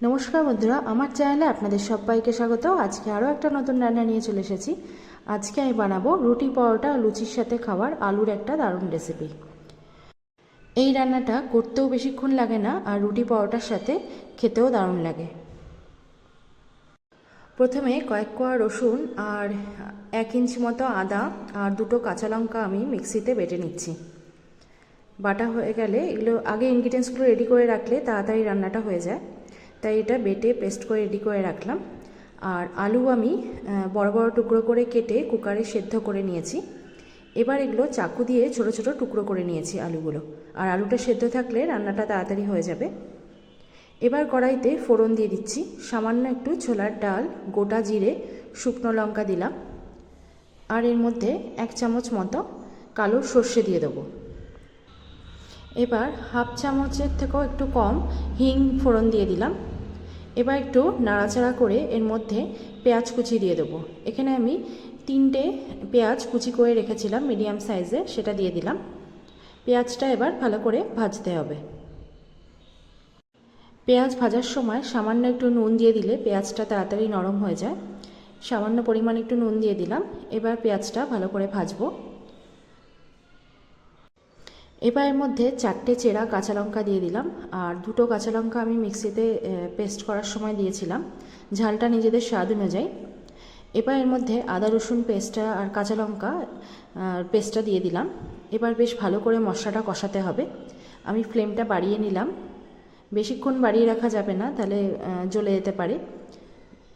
নমস্কার বন্ধুরা, আমার চ্যানেলে আপনাদের সবাইকে স্বাগত আজকে আরও একটা নতুন রান্না নিয়ে চলে এসেছি। আজকে আমি বানাবো রুটি পরোটা লুচির সাথে খাওয়ার আলুর একটা দারুণ রেসিপি এই রান্নাটা করতেও বেশিক্ষণ লাগে না আর রুটি পরোটার সাথে খেতেও দারুণ লাগে। প্রথমে কয়েক কোয়া রসুন আর এক ইঞ্চি মতো আদা আর দুটো কাঁচা লঙ্কা আমি মিক্সিতে বেটে নিচ্ছি। বাটা হয়ে গেলে এগুলো আগে ইনগ্রিডিয়েন্টসগুলো রেডি করে রাখলে তাড়াতাড়ি রান্নাটা হয়ে যায়। তাই এটা বেটে পেস্ট করে রেডি করে রাখলাম। আর আলু আমি বড় বড় টুকরো করে কেটে কুকারে সেদ্ধ করে নিয়েছি। এবার এগুলো চাকু দিয়ে ছোট ছোট টুকরো করে নিয়েছি আলুগুলো। আর আলুটা সেদ্ধ থাকলে রান্নাটা তাড়াতাড়ি হয়ে যাবে। এবার কড়াইতে ফোড়ন দিয়ে দিচ্ছি। সামান্য একটু ছোলার ডাল, গোটা জিরে, শুকনো লঙ্কা দিলাম। আর এর মধ্যে এক চামচ মতো কালো সর্ষে দিয়ে দেবো। এবার হাফ চামচের থেকেও একটু কম হিং ফোড়ন দিয়ে দিলাম। এবার একটু নাড়াচাড়া করে এর মধ্যে পেঁয়াজ কুচি দিয়ে দেবো। এখানে আমি তিনটে পেঁয়াজ কুচি করে রেখেছিলাম, মিডিয়াম সাইজে, সেটা দিয়ে দিলাম। পেঁয়াজটা এবার ভালো করে ভাজতে হবে। পেঁয়াজ ভাজার সময় সামান্য একটু নুন দিয়ে দিলে পেঁয়াজটা তাড়াতাড়ি নরম হয়ে যায়। সামান্য পরিমাণ একটু নুন দিয়ে দিলাম। এবার পেঁয়াজটা ভালো করে ভাজবো। এবার এর মধ্যে চারটে চেরা কাঁচা লঙ্কা দিয়ে দিলাম, আর দুটো কাঁচা লঙ্কা আমি মিক্সিতে পেস্ট করার সময় দিয়েছিলাম। ঝালটা নিজেদের স্বাদ অনুযায়ী। এবার এর মধ্যে আদা, রসুন পেস্টটা আর কাঁচা লঙ্কা পেস্টটা দিয়ে দিলাম। এবার বেশ ভালো করে মশলাটা কষাতে হবে। আমি ফ্লেমটা বাড়িয়ে নিলাম। বেশিক্ষণ বাড়িয়ে রাখা যাবে না, তাহলে জ্বলে যেতে পারে।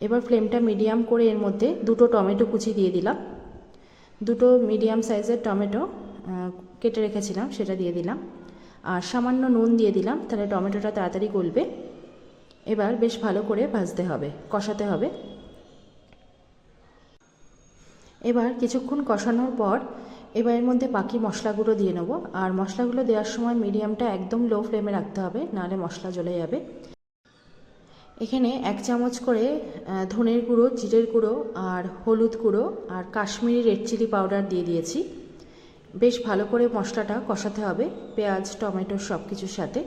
এবার ফ্লেমটা মিডিয়াম করে এর মধ্যে দুটো টমেটো কুচি দিয়ে দিলাম। দুটো মিডিয়াম সাইজের টমেটো কেটে রেখেছিলাম, সেটা দিয়ে দিলাম। আর সামান্য নুন দিয়ে দিলাম, তাহলে টমেটোটা তাড়াতাড়ি গলবে। এবার বেশ ভালো করে ভাজতে হবে, কষাতে হবে। এবার কিছুক্ষণ কষানোর পর এবার এর মধ্যে বাকি মশলাগুলো দিয়ে নেব। আর মশলাগুলো দেওয়ার সময় মিডিয়ামটা একদম লো ফ্লেমে রাখতে হবে, নাহলে মশলা জ্বলে যাবে। এখানে এক চামচ করে ধনের গুঁড়ো, জিরের গুঁড়ো আর হলুদ গুঁড়ো আর কাশ্মীরি রেড চিলি পাউডার দিয়ে দিয়েছি। বেশ ভালো করে মশলাটা কষাতে হবে, পেঁয়াজ, টমেটো সব কিছুর সাথে।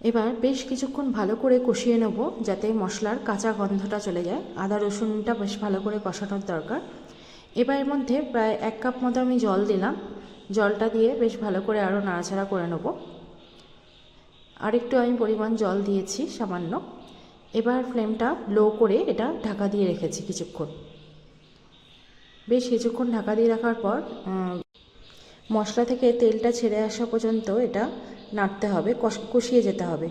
এবার বেশ কিছুক্ষণ ভালো করে কষিয়ে নেব যাতে মশলার কাঁচা গন্ধটা চলে যায়। আদা রসুনটা বেশ ভালো করে কষানোর দরকার। এবার এর মধ্যে প্রায় এক কাপ মতো আমি জল দিলাম। জলটা দিয়ে বেশ ভালো করে আরও নাড়াচাড়া করে নেব। আরেকটু আমি পরিমাণ জল দিয়েছি, সামান্য। এবার ফ্লেমটা লো করে এটা ঢাকা দিয়ে রেখেছি কিছুক্ষণ। বেশ কিছুক্ষণ ঢাকা দিয়ে রাখার পর মশলা থেকে তেলটা ছেড়ে আসা পর্যন্ত এটা নাড়তে হবে কষিয়ে যেতে হবে।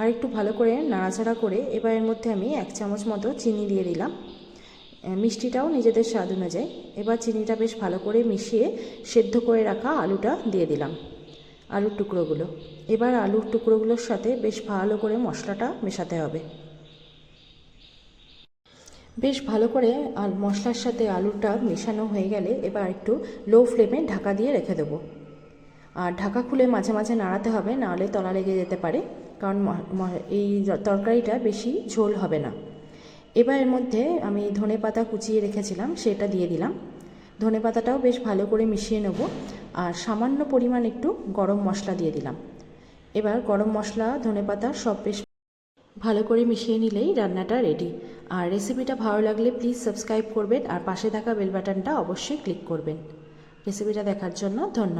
আর একটু ভালো করে নাড়াচাড়া করে এবার এর মধ্যে আমি এক চামচ মতো চিনি দিয়ে দিলাম। মিষ্টিটাও নিজেদের স্বাদ অনুযায়ী। এবার চিনিটা বেশ ভালো করে মিশিয়ে সেদ্ধ করে রাখা আলুটা দিয়ে দিলাম, আলুর টুকরোগুলো। এবার আলুর টুকরোগুলোর সাথে বেশ ভালো করে মশলাটা মেশাতে হবে। বেশ ভালো করে আর মশলার সাথে আলুটা মেশানো হয়ে গেলে এবার একটু লো ফ্লেমে ঢাকা দিয়ে রেখে দেবো। আর ঢাকা খুলে মাঝে মাঝে নাড়াতে হবে নাহলে তলা লেগে যেতে পারে, কারণ এই তরকারিটা বেশি ঝোল হবে না। এবার এর মধ্যে আমি ধনে পাতা কুচিয়ে রেখেছিলাম, সেটা দিয়ে দিলাম। ধনে পাতাটাও বেশ ভালো করে মিশিয়ে নেব, আর সামান্য পরিমাণ একটু গরম মশলা দিয়ে দিলাম। এবার গরম মশলা, ধনে পাতা সব বেশ ভালো করে মিশিয়ে নিলেই রান্নাটা রেডি আর রেসিপিটা ভালো লাগলে প্লিজ সাবস্ক্রাইব করবেন আর পাশে থাকা বেল বাটনটা অবশ্যই ক্লিক করবেন। রেসিপিটা দেখার জন্য ধন্যবাদ।